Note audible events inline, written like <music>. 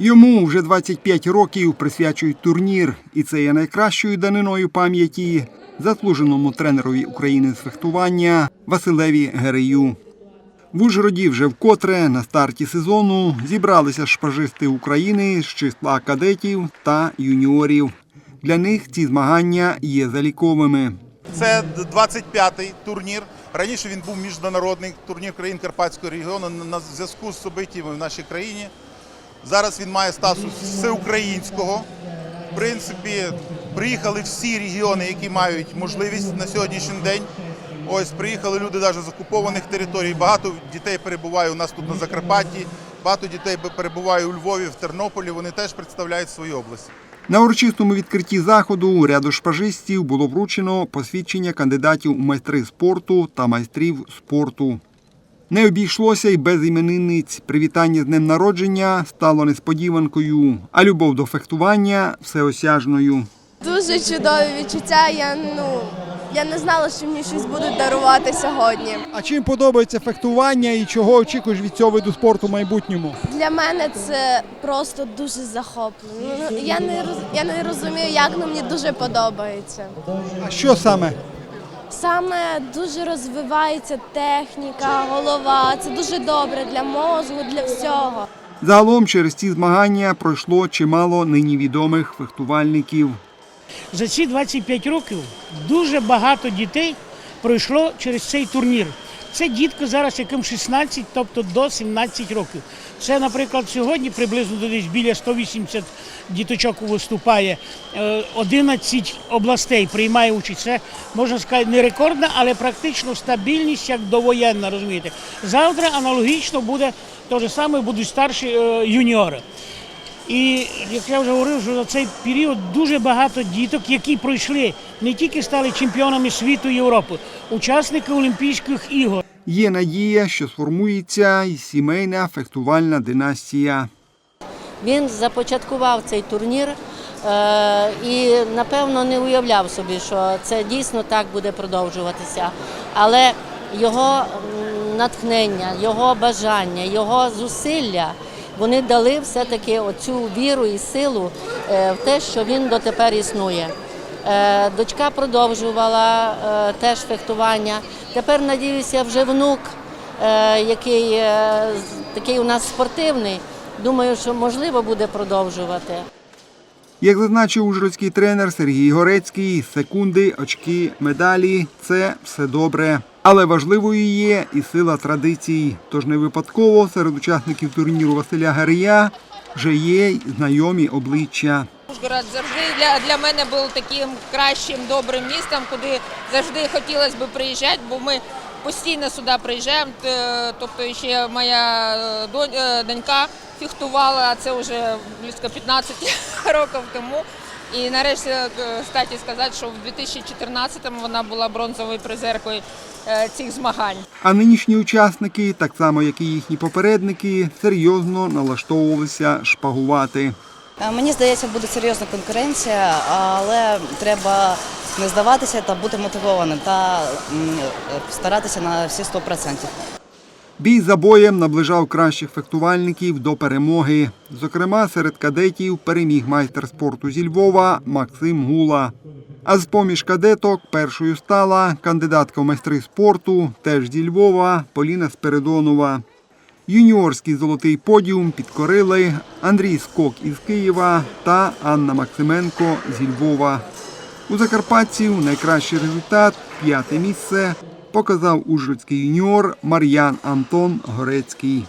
Йому вже 25 років присвячують турнір, і це є найкращою даниною пам'яті заслуженому тренерові України з фехтування Василеві Герею. В Ужгороді вже вкотре на старті сезону зібралися шпажисти України з числа кадетів та юніорів. Для них ці змагання є заліковими. Це 25-й турнір. Раніше він був міжнародний турнір країн Карпатського регіону на зв'язку з событиями в нашій країні. Зараз він має статус всеукраїнського. В принципі, приїхали всі регіони, які мають можливість на сьогоднішній день. Ось приїхали люди навіть з окупованих територій. Багато дітей перебуває у нас тут на Закарпатті, багато дітей перебуває у Львові, в Тернополі. Вони теж представляють свою область. На урочистому відкритті заходу ряду шпажистів було вручено посвідчення кандидатів у майстри спорту та майстрів спорту. Не обійшлося й без іменинниць. Привітання з днем народження стало несподіванкою, а любов до фехтування всеосяжною. Дуже чудові відчуття. Я ну я не знала, що мені щось будуть дарувати сьогодні. А чим подобається фехтування і чого очікуєш від цього виду спорту в майбутньому? Для мене це просто дуже захоплено. Ну, Я не роз- я не розумію, як але мені дуже подобається. А що саме? Саме дуже розвивається техніка, голова. Це дуже добре для мозку, для всього. Загалом через ці змагання пройшло чимало нині відомих фехтувальників. За ці 25 років дуже багато дітей пройшло через цей турнір. Це дітки зараз, яким 16, тобто до 17 років. Це, наприклад, сьогодні приблизно десь біля 180 діточок виступає. Е, 11 областей приймає участь. Це можна сказати не рекордна, але практично стабільність як довоєнна. Розумієте, завтра аналогічно буде те ж саме, будуть старші е, юніори. І як я вже говорив, що за цей період дуже багато діток, які пройшли, не тільки стали чемпіонами світу і Європи, учасники Олімпійських ігор. Є надія, що сформується і сімейна фехтувальна династія. Він започаткував цей турнір е, і напевно не уявляв собі, що це дійсно так буде продовжуватися. Але його натхнення, його бажання, його зусилля вони дали все-таки оцю віру і силу е, в те, що він дотепер існує. Е, Дочка продовжувала теж фехтування. Тепер надіюся, вже внук, е, який е, такий у нас спортивний. Думаю, що можливо буде продовжувати. Як зазначив ужгородський тренер Сергій Горецький, секунди, очки, медалі це все добре. Але важливою є і сила традицій. Тож не випадково серед учасників турніру Василя Гарія вже є знайомі обличчя. Ужгород завжди для, для мене був таким кращим, добрим містом, куди завжди хотілося б приїжджати, бо ми постійно сюди приїжджаємо. Тобто ще моя е, е, донька фехтувала, а це вже близько 15 <laughs> років тому. І нарешті е, статі сказати, що в 2014-му вона була бронзовою призеркою цих змагань. А нинішні учасники, так само як і їхні попередники, серйозно налаштовувалися шпагувати. Е, Мені здається, буде серйозна конкуренція, але треба не здаватися та бути мотивованим та старатися на всі 100%. Бій за боєм наближав кращих фехтувальників до перемоги. Зокрема, серед кадетів переміг майстер спорту зі Львова Максим Гула. А з поміж кадеток першою стала кандидатка в майстри спорту, теж зі Львова, Поліна Спиридонова. Юніорський золотий подіум підкорили Андрій Скок із Києва та Анна Максименко зі Львова. У закарпатців найкращий результат п'яте місце показав ужгородський юніор Мар'ян Антон Горецький.